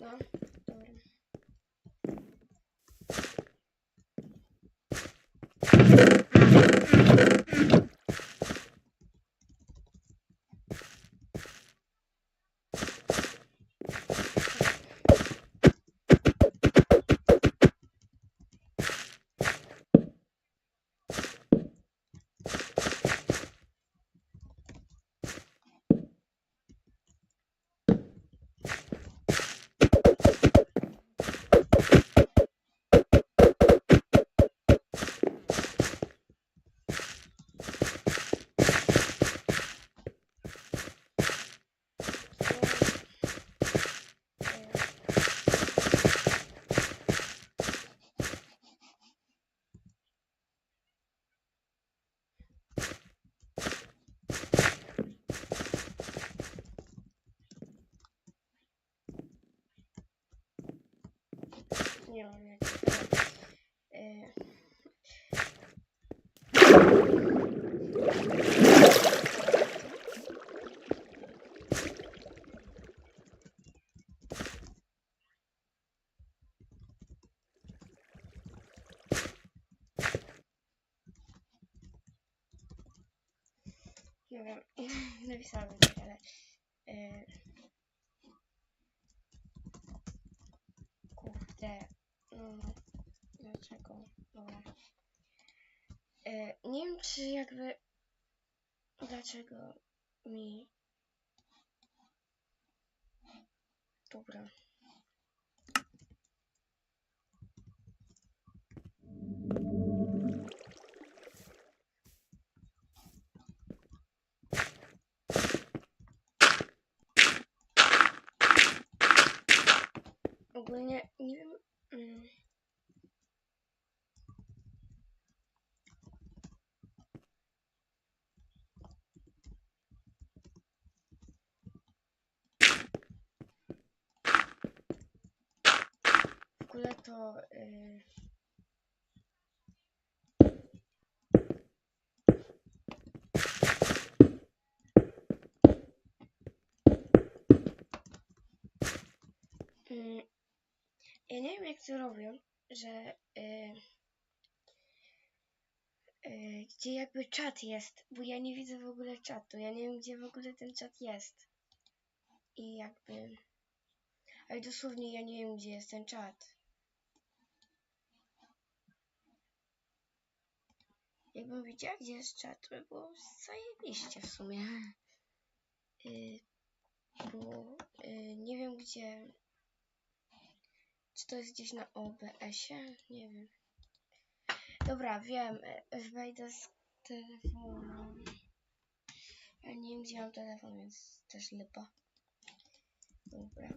E, Nie mam jak. E, nie wiem, napisałem coś, ale. Dlaczego? Dobra. E, nie wiem, czy jakby. Dlaczego mi. Dobra. Ogólnie nie wiem. Mm. W ogóle to. y, Mm, Ja nie wiem jak to robią, że y, y, gdzie jakby czat jest, bo ja nie widzę w ogóle czatu, ja nie wiem gdzie w ogóle ten czat jest. I jakby... Ale dosłownie ja nie wiem gdzie jest ten czat. Jakbym wiedziała gdzie jest czat, to by było zajebiście w sumie. Y, bo y, nie wiem gdzie czy to jest gdzieś na OBS-ie? Nie wiem. Dobra, wiem. e, Wejdę z telefonu. Ja nie wiem, gdzie mam telefon, więc też lipa. Dobra.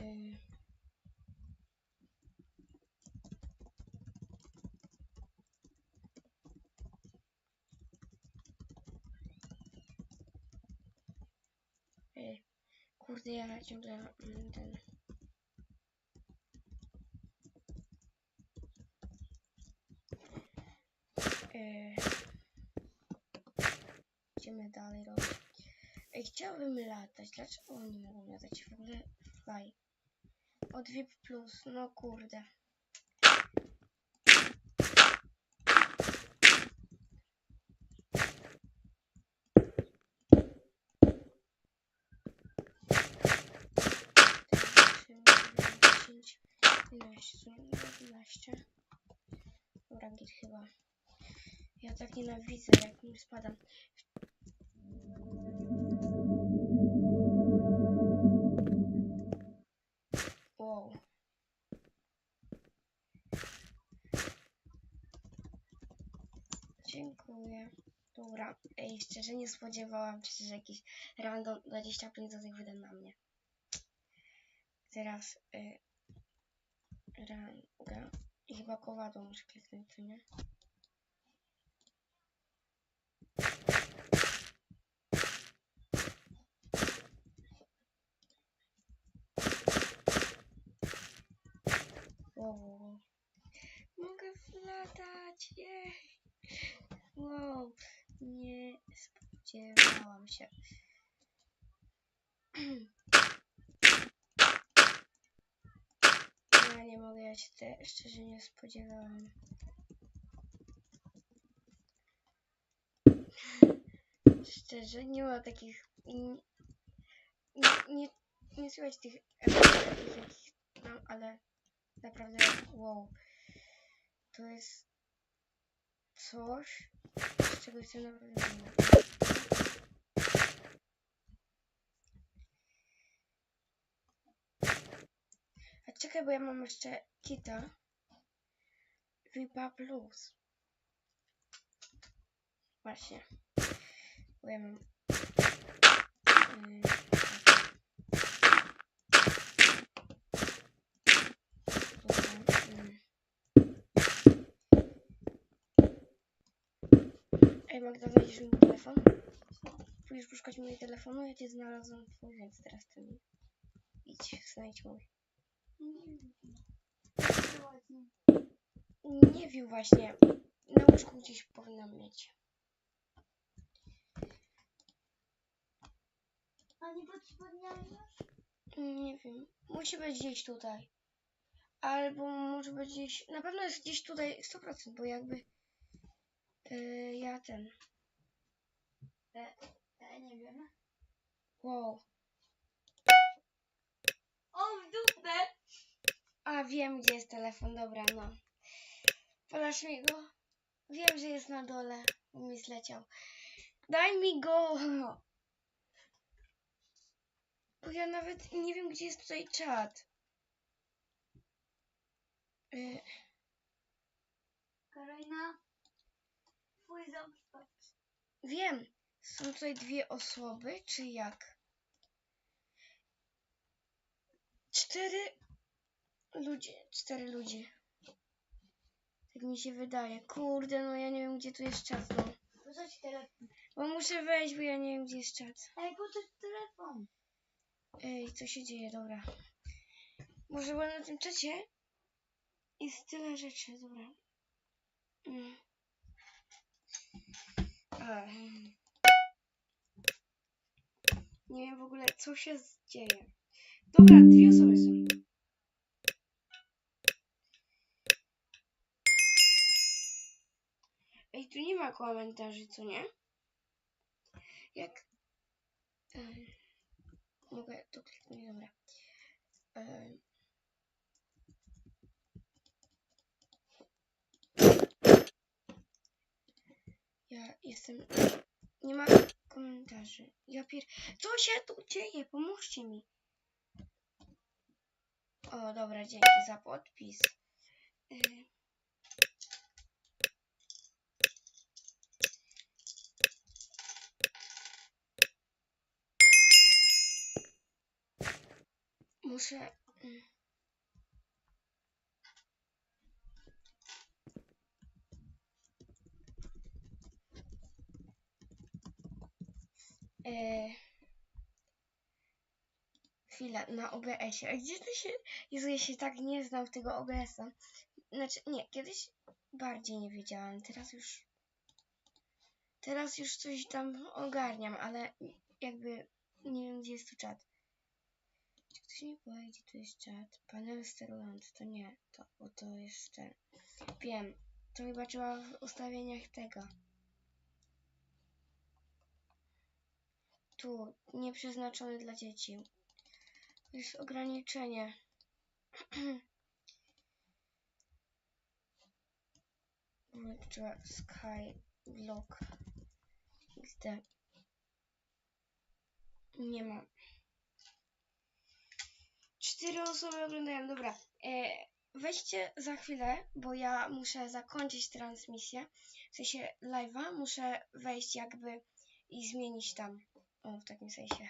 Y, y, Kurde, ja ciągle ten... Yy, Idziemy dalej robić. Ej, chciałbym latać. Dlaczego oni mogą latać? W ogóle fly. Od VIP plus, no kurde. 11, 11. Dobra, git chyba. Ja tak nienawidzę, jak nim spadam. Wow. Dziękuję. Dobra, ej, szczerze nie spodziewałam się, że jakiś random 25 zł wyda na mnie. Teraz y, ranga i chyba kowadło muszę kliknąć, co nie? Wow. Mogę wlatać, jej! Wow, nie spodziewałam się. Ja się te, szczerze nie spodziewałam. Szczerze, nie ma takich... Nie, nie, nie, słychać tych efektów, jakich mam, ale naprawdę wow. To jest coś, z czego jestem naprawdę dumny. Czekaj, bo ja mam jeszcze kita. Ripa Plus. Właśnie. Bo ja mam... Ej, Magda, znajdziesz mi telefon? Pójdziesz poszukać mojego telefonu? Ja cię znalazłam twój, więc teraz ty mi. Idź, znajdź mój. Nie wiem właśnie. Na łóżku gdzieś powinnam mieć. A nie podspodniałeś? Nie wiem. Musi być gdzieś tutaj. Albo może być gdzieś. Na pewno jest gdzieś tutaj 100%, bo jakby. Yy, ja ten. Ja nie wiem. Wow. O, w dupę! A wiem, gdzie jest telefon. Dobra, no. Podasz mi go? Wiem, że jest na dole. Mi zleciał. Daj mi go! Bo ja nawet nie wiem, gdzie jest tutaj czat. Yy, Karolina, twój ząb wiem. Są tutaj dwie osoby, czy jak? Cztery ludzie. Cztery ludzie. Tak mi się wydaje. Kurde, no ja nie wiem, gdzie tu jest czat, no. Po co ci telefon? Bo muszę wejść, bo ja nie wiem, gdzie jest czat. Ej, po co ci telefon? Ej, co się dzieje? Dobra. Może bo na tym czacie jest tyle rzeczy, dobra. Mm. Nie wiem w ogóle, co się dzieje. Dobra, dwie osoby są. Ej, tu nie ma komentarzy, co nie? Jak... Ej. Mogę tu kliknąć, dobra. Ja jestem... Nie ma komentarzy. Ja pier... Co się tu dzieje? Pomóżcie mi. O, dobra, dzięki za podpis. Y, Muszę... mm. E... Chwila, na OBS-ie. A gdzie to się... Jezu, ja się tak nie znam tego OBS-a. Znaczy, nie, kiedyś bardziej nie wiedziałam. Teraz już... Teraz już coś tam ogarniam, ale jakby nie wiem, gdzie jest tu czat. Ktoś mi powie, gdzie tu jest czat? Panel sterujący, to nie, to, bo to jest ten. Wiem, to chyba trzeba w ustawieniach tego. Tu, nieprzeznaczony dla dzieci. To jest ograniczenie. Trzeba skyblock. XD. Nie ma. Cztery osoby oglądają, dobra. E, weźcie za chwilę, bo ja muszę zakończyć transmisję, w sensie live'a, muszę wejść jakby i zmienić tam, o, w takim sensie.